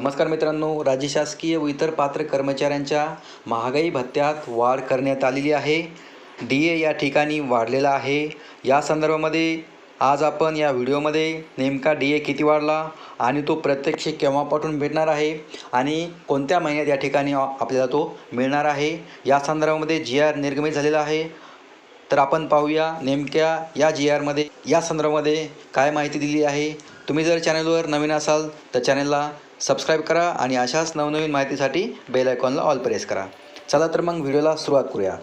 नमस्कार मित्रांनो राज्य शासकीय व इतर पात्र कर्मचाऱ्यांच्या महागाई भत्त्यात वाढ करण्यात आलेली आहे. डी ए या ठिकाणी वाढलेला आहे. या संदर्भामध्ये आज आपण या व्हिडिओमध्ये नेमका डी ए किती वाढला आणि तो प्रत्यक्ष केव्हापासून भेटणार आहे आणि कोणत्या महिन्यात या ठिकाणी आपल्याला तो मिळणार आहे. या संदर्भामध्ये जी आर निर्गमित झालेला आहे. तर आपण पाहूया नेमक्या या जी आरमध्ये या संदर्भामध्ये काय माहिती दिली आहे. तुम्ही जर चॅनलवर नवीन असाल तर चॅनलला सबस्क्राईब करा आणि अशाच नवनवीन माहितीसाठी बेल आयकॉनला ऑल प्रेस करा. चला तर मग व्हिडिओला सुरुवात करूया.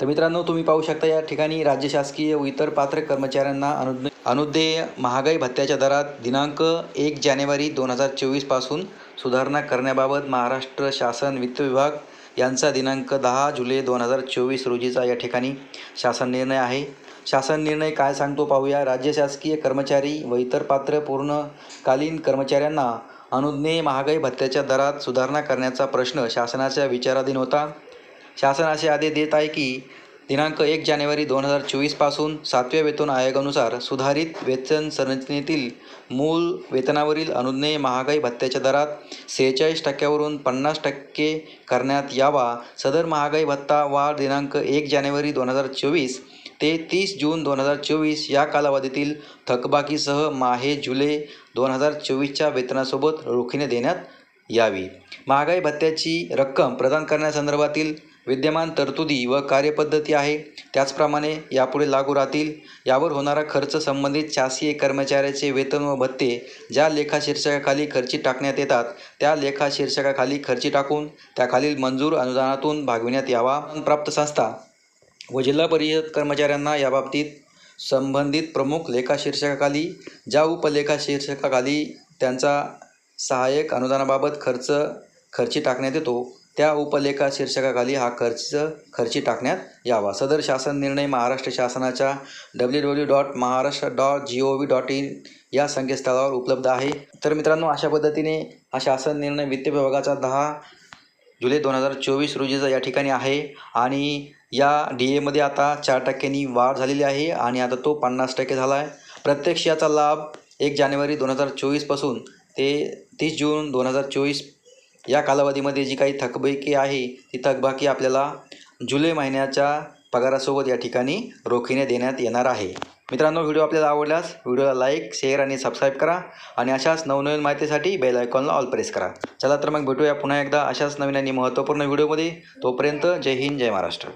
तर मित्रांनो तुम्ही पाहू शकता या ठिकाणी राज्य शासकीय व इतर पात्र कर्मचाऱ्यांना अनुद अनुदेय महागाई भत्त्याच्या दरात दिनांक एक जानेवारी दोन हजार चोवीसपासून सुधारणा करण्याबाबत महाराष्ट्र शासन वित्त विभाग यांचा दिनांक दहा जुलै दोन हजार चोवीस रोजीचा या ठिकाणी शासन निर्णय आहे. शासन निर्णय काय सांगतो पाहूया. राज्य शासकीय कर्मचारी व इतर पात्र पूर्णकालीन कर्मचाऱ्यांना अनुज्ञेय महागाई भत्त्याच्या दरात सुधारणा करण्याचा प्रश्न शासनाच्या विचाराधीन होता. शासन असे आदेश देत आहे की दिनांक एक जानेवारी दोन हजार चोवीसपासून सातव्या वेतन आयोगानुसार सुधारित वेतन संरचनेतील मूळ वेतनावरील अनुज्ञेय महागाई भत्त्याच्या दरात सेहेचाळीस टक्क्यावरून पन्नास टक्के करण्यात यावा. सदर महागाई भत्ता वाढ दिनांक एक जानेवारी दोन हजार चोवीस ते तीस जून दोन हजार चोवीस या कालावधीतील थकबाकीसह माहे जुलै दोन हजार चोवीसच्या वेतनासोबत रोखीने देण्यात यावी. महागाई भत्त्याची रक्कम प्रदान करण्यासंदर्भातील विद्यमान तरतुदी व कार्यपद्धती आहे. त्याचप्रमाणे यापुढे लागू राहतील. यावर होणारा खर्च संबंधित शासकीय कर्मचाऱ्याचे वेतन व भत्ते ज्या लेखाशीर्षकाखाली खर्ची टाकण्यात येतात त्या लेखाशीर्षकाखाली खर्ची टाकून त्याखालील मंजूर अनुदानातून भागविण्यात यावा. प्राप्त संस्था व जिल्हा परिषद कर्मचाऱ्यांना याबाबतीत संबंधित प्रमुख लेखाशीर्षकाखाली ज्या उपलेखाशीर्षकाखाली त्यांचा सहाय्यक अनुदानाबाबत खर्च खर्ची टाकण्यात येतो. त्या उपलेखा शीर्षकाखाली हा खर्च खर्ची टाकण्यात यावा. सदर शासन निर्णय महाराष्ट्र शासनाच्या W W dot Maharashtra dot G O V dot in या संकेतस्थळावर उपलब्ध आहे. तर मित्रांनो अशा पद्धतीने हा शासन निर्णय वित्त विभागाचा दहा जुलै दोन हजार चोवीस रोजीचा या ठिकाणी आहे आणि या डी एमध्ये आता चार टक्क्यांनी वाढ झालेली आहे आणि आता तो पन्नास टक्के झाला आहे प्रत्यक्ष याचा लाभ एक जानेवारी दोन हजार चोवीसपासून ते तीस जून दोन हजार चोवीस या कालावधीमध्ये जी काही थकबाकी आहे ती थकबाकी आपल्याला जुलै महिन्याच्या पगारासोबत या ठिकाणी रोखीने देण्यात येणार आहे. मित्रांनो व्हिडिओ आपल्याला आवडल्यास व्हिडिओला लाईक शेअर आणि सबस्क्राईब करा आणि अशाच नवनवीन माहितीसाठी बेल आयकॉनला ऑल प्रेस करा. चला तर मग भेटूया पुन्हा एकदा अशाच नवीन आणि महत्त्वपूर्ण व्हिडिओमध्ये. तोपर्यंत जय हिंद जय महाराष्ट्र.